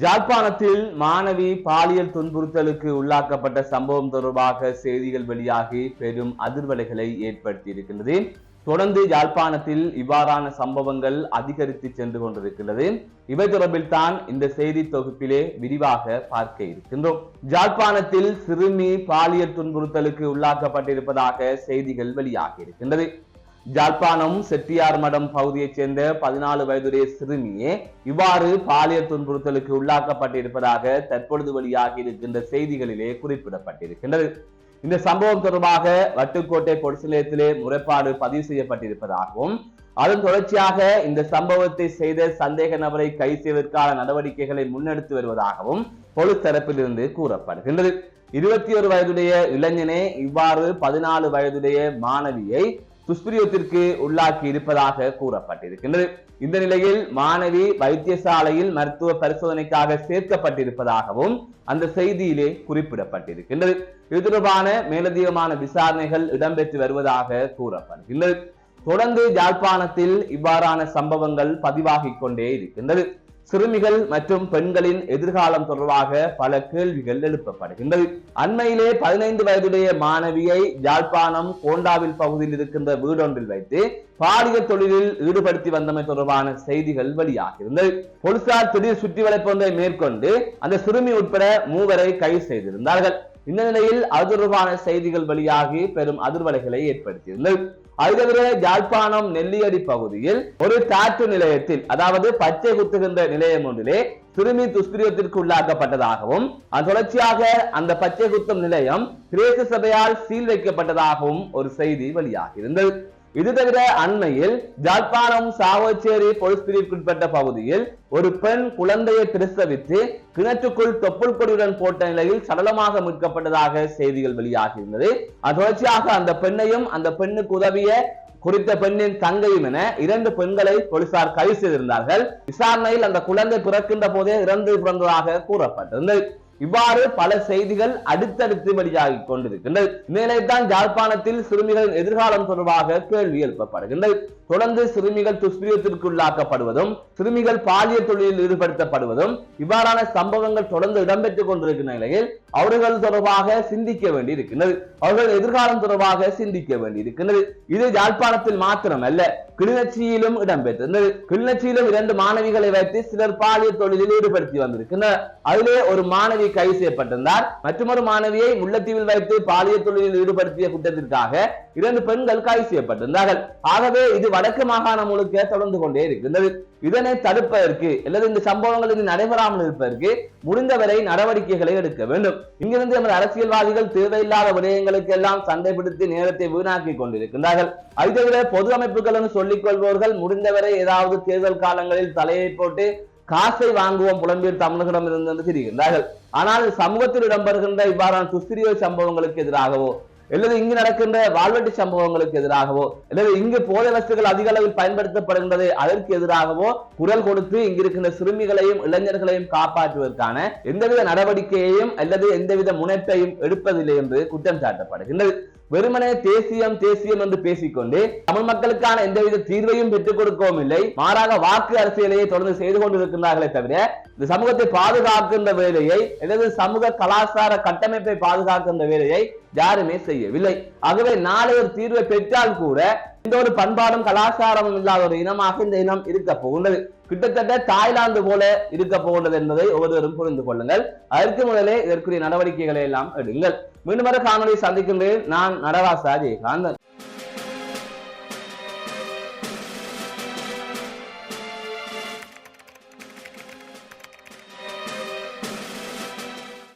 ஜாழ்ப்பாணத்தில் மாணவி பாலியல் துன்புறுத்தலுக்கு உள்ளாக்கப்பட்ட சம்பவம் தொடர்பாக செய்திகள் வெளியாகி பெரும் அதிர்வலைகளை ஏற்படுத்தியிருக்கின்றது. தொடர்ந்து யாழ்ப்பாணத்தில் இவ்வாறான சம்பவங்கள் அதிகரித்து சென்று கொண்டிருக்கிறது இவை தொடர்பில் தான் இந்த செய்தி தொகுப்பிலே விரிவாக பார்க்க இருக்கின்றோம். ஜாழ்ப்பாணத்தில் சிறுமி பாலியல் துன்புறுத்தலுக்கு உள்ளாக்கப்பட்டிருப்பதாக செய்திகள் வெளியாகி இருக்கின்றது. ஜாழ்ப்பாணம் செட்டியார் மடம் பகுதியைச் சேர்ந்த பதினாலு வயதுடைய சிறுமியே இவ்வாறு பாலியல் துன்புறுத்தலுக்கு உள்ளாக்கப்பட்டிருப்பதாக தற்பொழுது வெளியாகி இருக்கின்ற செய்திகளிலே குறிப்பிடப்பட்டிருக்கின்றது. இந்த சம்பவம் தொடர்பாக வட்டுக்கோட்டை பொலிஸ் நிலையத்திலே முறைப்பாடு பதிவு செய்யப்பட்டிருப்பதாகவும் அதன் தொடர்ச்சியாக இந்த சம்பவத்தை செய்த சந்தேக நபரை கைது செய்வதற்கான நடவடிக்கைகளை முன்னெடுத்து வருவதாகவும் போலீஸ் தரப்பிலிருந்து கூறப்படுகின்றது. இருபத்தி ஒரு வயதுடைய இளைஞனே இவ்வாறு பதினாலு வயதுடைய மாணவியை துஷ்பிரியத்திற்கு உள்ளாக்கி இருப்பதாக கூறப்பட்டிருக்கின்றது. இந்த நிலையில் மாணவி வைத்தியசாலையில் மருத்துவ பரிசோதனைக்காக சேர்க்கப்பட்டிருப்பதாகவும் அந்த செய்தியிலே குறிப்பிடப்பட்டிருக்கின்றது. இது தொடர்பான மேலதிகமான விசாரணைகள் இடம்பெற்று வருவதாக கூறப்படுகின்றது. தொடர்ந்து யாழ்ப்பாணத்தில் இவ்வாறான சம்பவங்கள் பதிவாகிக் கொண்டே இருக்கின்றது. சிறுமிகள் மற்றும் பெண்களின் எதிர்காலம் தொடர்பாக பல கேள்விகள் எழுப்பப்படுகின்றது. அண்மையிலே பதினைந்து வயதுடைய மாணவியை யாழ்ப்பாணம் கோண்டாவில் பகுதியில் இருக்கின்ற வீடொன்றில் வைத்து பாலியல் தொழிலில் ஈடுபடுத்தி வந்தமை தொடர்பான செய்திகள் வெளியாகியிருந்தது. போலீசார் திடீர் சுற்றி வளைப்பு ஒன்றை மேற்கொண்டு அந்த சிறுமி உட்பட மூவரை கைது செய்திருந்தார்கள். இந்த நிலையில் அதிர்வான செய்திகள் வெளியாகி பெரும் அதிர்வலைகளை ஏற்படுத்தியிருந்தது அதுதவிர யாழ்ப்பாணம் நெல்லியடி பகுதியில் ஒரு காற்று நிலையத்தில் அதாவது பச்சை குத்துகின்ற நிலையம் ஒன்றிலே சிறுமி துஷ்பிரியத்திற்கு உள்ளாக்கப்பட்டதாகவும் அதன் தொடர்ச்சியாக அந்த பச்சை குத்தும் நிலையம் கிரேச சபையால் சீல் வைக்கப்பட்டதாகவும் ஒரு செய்தி வெளியாகி இருந்தது இது தவிர அண்மையில் ஜாழ்ப்பாணம் சாவச்சேரி போலீஸ் பிரிவுக்குட்பட்ட பகுதியில் ஒரு பெண் குழந்தையை பிரசவித்து கிணற்றுக்குள் தொப்புள் கொடியுடன் போட்ட நிலையில் சடலமாக மீட்கப்பட்டதாக செய்திகள் வெளியாகியிருந்தது அது தொடர்ச்சியாக அந்த பெண்ணையும் அந்த பெண்ணுக்கு உதவிய குறித்த பெண்ணின் தங்கையும் என இரண்டு பெண்களை போலீசார் கைது செய்திருந்தார்கள். விசாரணையில் அந்த குழந்தை பிறக்கின்ற போதே இறந்து பிறந்ததாக கூறப்பட்டிருந்தது. இவ்வாறு பல செய்திகள் அடுத்தடுத்து வெளியாகி கொண்டிருக்கின்றது. இந்நிலைத்தான் யாழ்ப்பாணத்தில் சிறுமிகளின் எதிர்காலம் தொடர்பாக கேள்வி எழுப்பப்படுகின்றது. தொடர்ந்து சிறுமிகள் துஷ்பிரியத்திற்கு உள்ளாக்கப்படுவதும் சிறுமிகள் பாலியல் தொழிலில் ஈடுபடுத்தப்படுவதும் இவ்வாறான சம்பவங்கள் தொடர்ந்து இடம்பெற்றுக் கொண்டிருக்கிற நிலையில் அவர்கள் தொடர்பாக சிந்திக்க வேண்டி இருக்கின்றது அவர்கள் எதிர்காலம் தொடர்பாக சிந்திக்க வேண்டி இருக்கின்றது இது யாழ்ப்பாணத்தில் மாத்திரமல்ல கிளிநொச்சியிலும் இடம்பெற்றிருந்தது. கிளிநொச்சியிலும் இரண்டு மாணவிகளை வைத்து சிலர் பாலியல் தொழிலில் ஈடுபடுத்தி வந்திருக்கின்றனர். அதிலே ஒரு மாணவி கைது செய்யப்பட்டிருந்தார். மற்றொரு மாணவியை முல்லைத்தீவில் வைத்து பாலியல் தொழிலில் ஈடுபடுத்திய குற்றத்திற்காக இரண்டு பெண்கள் கைது செய்யப்பட்டிருந்தார்கள். ஆகவே இது வடக்கு மாகாணம் முழுக்க தொடர்ந்து கொண்டே இருக்கின்றது. இதனை தடுப்பதற்கு அல்லது இந்த சம்பவங்கள் இது நடைபெறாமல் இருப்பதற்கு முடிந்தவரை நடவடிக்கைகளை எடுக்க வேண்டும். இங்கிருந்து நமது அரசியல்வாதிகள் தேவையில்லாத விடயங்களுக்கு எல்லாம் சண்டைப்படுத்தி நேரத்தை வீணாக்கி கொண்டிருக்கின்றார்கள். அதை தவிர பொது அமைப்புகள் சொல்லிக் கொள்பவர்கள் முடிந்தவரை ஏதாவது தேர்தல் காலங்களில் தலையை போட்டு காசை வாங்குவோம் புலம்பெயர் தமிழர்களிடம் இருந்து தெரிகின்றார்கள் ஆனால் சமூகத்தில் இடம்பெறுகின்ற இவ்வாறான துஸ்திரிய சம்பவங்களுக்கு எதிராகவோ அல்லது இங்கு நடக்கின்ற வாழ்வெட்டு சம்பவங்களுக்கு எதிராகவோ அல்லது இங்கு போதை வஸ்துகள் அதிக அளவில் பயன்படுத்தப்படுகின்றது அதற்கு எதிராகவோ குரல் கொடுத்து இங்கு இருக்கின்ற சிறுமிகளையும் இளைஞர்களையும் காப்பாற்றுவதற்கான எந்தவித நடவடிக்கையையும் அல்லது எந்தவித முனைப்பையும் எடுப்பதில்லை என்று குற்றம் சாட்டப்படுகின்றது. வெறுமனே தேசியம் தேசியம் என்று பேசிக்கொண்டு தமிழ் மக்களுக்கான எந்தவித தீர்வையும் பெற்றுக் கொடுக்கவும் இல்லை. மாறாக வாக்கு அரசியலையை தொடர்ந்து செய்து கொண்டிருக்கிறார்களே தவிர இந்த சமூகத்தை பாதுகாக்கின்ற வேலையை அல்லது சமூக கலாச்சார கட்டமைப்பை பாதுகாக்கின்ற வேலையை யாருமே செய்யவில்லை. ஆகவே நாளை ஒரு தீர்வை பெற்றால் கூட எந்த ஒரு பண்பாடும் கலாச்சாரமும் இல்லாத ஒரு இனமாக இந்த இனம் இருக்க போகின்றது. கிட்டத்தட்ட தாய்லாந்து போல இருக்க போகின்றது என்பதை ஒவ்வொருவரும் புரிந்து கொள்ளுங்கள். அதற்கு முதலே இதற்குரிய நடவடிக்கைகளை எல்லாம் எடுங்கள். மீண்டும் வர காணொலி சந்திக்கின்றேன் நான் நடராசா ஜெயகாந்தன்